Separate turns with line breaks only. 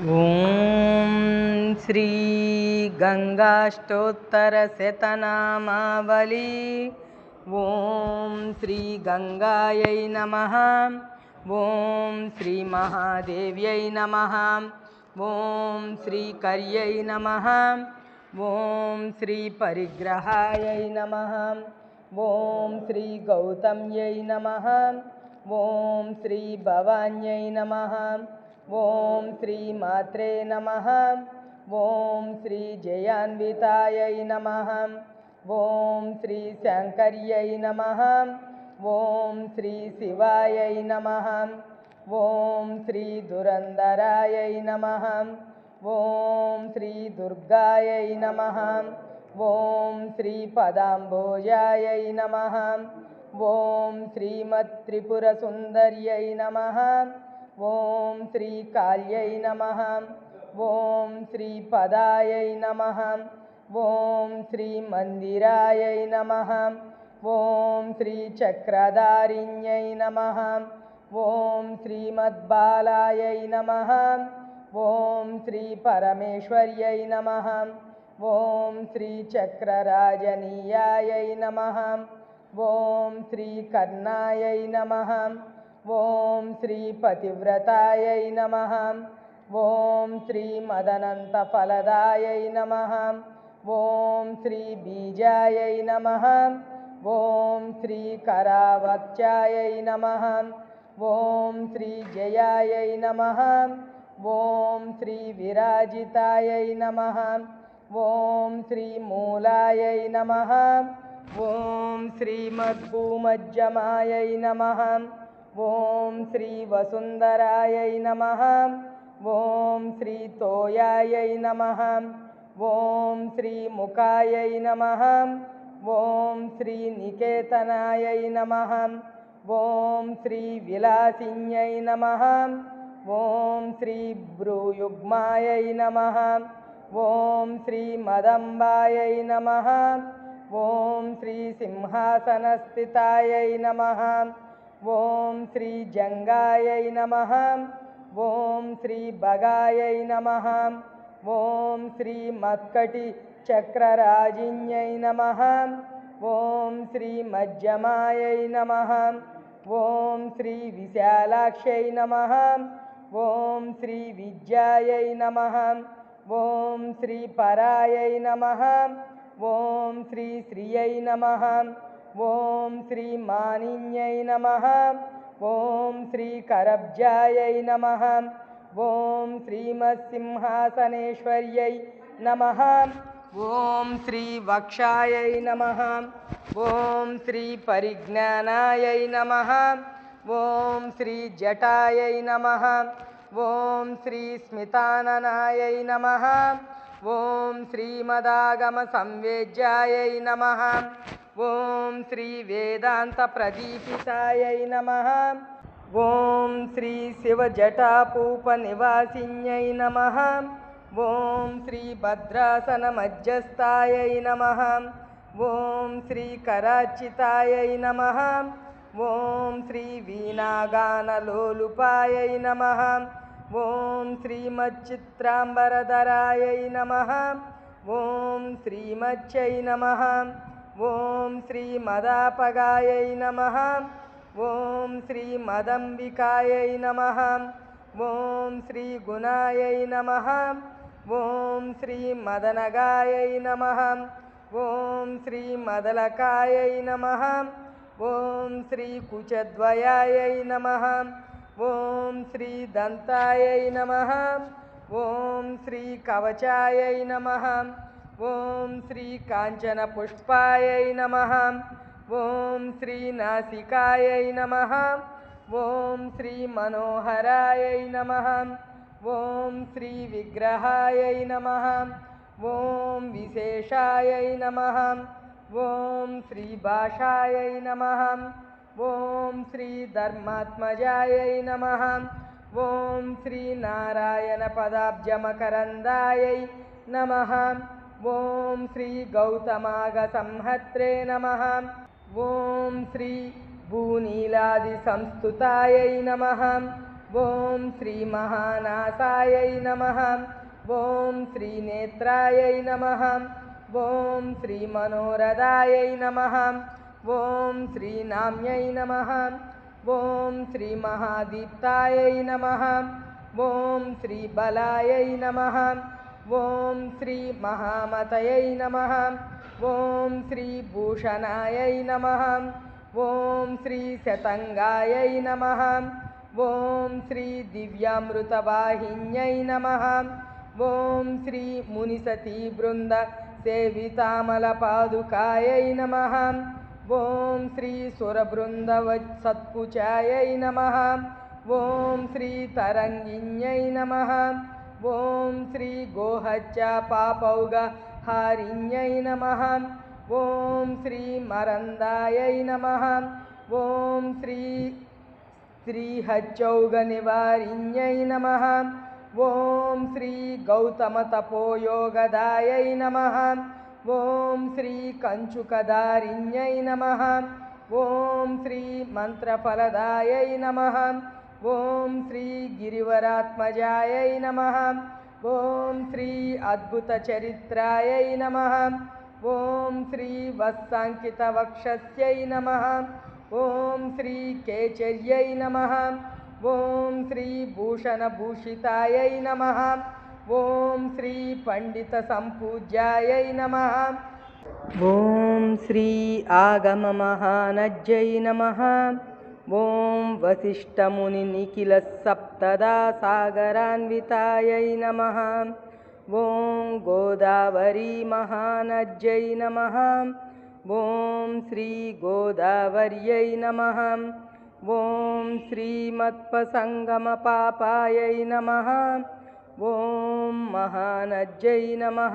ॐ श्रीगङ्गाष्टोत्तरशतनामावली ॐ श्रीगङ्गायै नमः। ॐ श्रीमहादेव्यै नमः। ॐ श्रीकर्यै नमः। ॐ श्रीपरिग्रहायै नमः। ॐ श्रीगौतम्यै नमः। ॐ श्रीभवान्यै नमः। ॐ श्रीमात्रे नमः। ॐ श्रीजयान्वितायै नमः। ॐ श्रीशङ्कर्यै नमः। ॐ श्रीशिवायै नमः। ॐ श्रीदुरन्दरायै नमः। ॐ श्रीदुर्गायै नमः। ॐ श्रीपदाम्बोजायै नमः। ॐ श्रीमत्त्रिपुरसुन्दर्यै नमः ॐ श्रीकाल्यै नमः। ॐ श्रीपदायै नमः। ॐ श्रीमन्दिरायै नमः। ॐ श्रीचक्रधारिण्यै नमः। ॐ श्रीमद्बालायै नमः। ॐ श्रीपरमेश्वर्यै नमः। ॐ श्रीचक्रराजनीयायै नमः। ॐ श्रीकर्णायै नमः ॐ श्रीपतिव्रतायै नमः। ॐ श्रीमदनन्तफलदायै नमः। ॐ श्रीबीजायै नमः। ॐ श्रीकरावत्यायै नमः। ॐ श्रीजयायै नमः। ॐ श्रीविराजितायै नमः। ॐ श्रीमूलायै नमः। ॐ श्रीमद्भूमज्जमायै नमः ॐ श्रीवसुन्धरायै नमः। ॐ श्रीतोयायै नमः। ॐ श्रीमुखायै नमः। ॐ श्रीनिकेतनायै नमः। ॐ श्रीविलासिन्यै नमः। ॐ श्रीभ्रूयुग्मायै नमः। ॐ श्रीमदम्बायै नमः। ॐ श्रीसिंहासनस्थितायै नमः ॐ श्रीजङ्गायै नमः ॐ श्रीभगायै नमः ॐ श्रीमत्कटिचक्रराजिन्यै नमः ॐ श्रीमज्जमायै नमः ॐ श्रीविशालाक्ष्यै नमः ॐ श्रीविद्यायै नमः ॐ श्रीपरायै नमः ॐ श्रीश्रियै नमः ॐ श्रीमानिन्यै नमः। ॐ श्रीकरब्जायै नमः। ॐ श्रीमत्सिंहासनेश्वर्यै नमः। ॐ श्रीवक्षायै नमः। ॐ श्रीपरिज्ञानायै नमः। ॐ श्रीजटायै नमः। ॐ श्रीस्मिताननायै नमः ॐ श्रीमदागमसंवेद्यायै नमः। ॐ श्रीवेदान्तप्रदीपितायै नमः। ॐ श्रीशिवजटापूपनिवासिन्यै नमः। ॐ श्रीभद्रासनमध्यस्थायै नमः। ॐ श्रीकराचितायै नमः। ॐ श्रीवीणागानलोलुपायै नमः ॐ श्रीमच्चित्राम्बरधरायै नमः। ॐ श्रीमच्यै नमः। ॐ श्रीमदापगायै नमः। ॐ श्रीमदम्बिकायै नमः। ॐ श्रीगुणायै नमः। ॐ श्रीमदनगायै नमः। ॐ श्रीमदलकायै नमः। ॐ श्रीकुचद्वयायै नमः ॐ श्रीदन्तायै नमः। ॐ श्रीकवचायै नमः। ॐ श्रीकाञ्चनपुष्पायै नमः। ॐ श्रीनासिकायै नमः। ॐ श्रीमनोहरायै नमः। ॐ श्रीविग्रहायै नमः। ॐ विशेषायै नमः। ॐ श्रीभाषायै नमः ॐ श्रीधर्मात्मजायै नमः। ॐ श्रीनारायणपदाब्जमकरन्दायै नमः। ॐ श्रीगौतमागसंहत्रे नमः। ॐ श्री भूनीलादिसंस्तुतायै नमः। ॐ श्रीमहानासायै नमः। ॐ श्रीनेत्रायै नमः। ॐ श्रीमनोरदायै नमः ॐ श्रीनाम्यै नमः। ॐ श्रीमहादीप्तायै नमः। ॐ श्रीबलायै नमः। ॐ श्रीमहामतयै नमः। ॐ श्रीभूषणायै नमः। ॐ श्रीशतङ्गायै नमः। ॐ श्रीदिव्यामृतवाहिन्यै नमः। ॐ श्रीमुनिसतीवृन्दसेवितामलपादुकायै नमः ॐ श्रीसुरबृन्दवत्सत्कुचायै नमः। ॐ श्रीतरङ्गिन्यै नमः। ॐ श्रीगोहज्जापापौगहारिण्यै नमः। ॐ श्रीमरन्दायै नमः। ॐ श्री श्रीहज्जौगनिवारिण्यै नमः। ॐ श्रीगौतमतपोयोगदायै नमः ॐ श्रीकञ्चुकदारिण्यै नमः। ॐ श्रीमन्त्रफलदायै नमः। ॐ श्रीगिरिवरात्मजायै नमः। ॐ श्री अद्भुतचरित्रायै नमः। ॐ श्रीवत्साङ्कितवक्षस्यै नमः। ॐ श्रीकेचर्यै नमः। ॐ श्रीभूषणभूषितायै नमः ॐ श्रीपण्डितसम्पूज्यायै नमः। ॐ श्री आगममहानज्यै नमः। ॐ वसिष्ठमुनिनिखिलसप्तदासागरान्वितायै नमः। ॐ गोदावरीमहानज्यै नमः। ॐ श्रीगोदावर्यै नमः। ॐ श्रीमत्पसङ्गमपापायै नमः ॐ महानज्यै नमः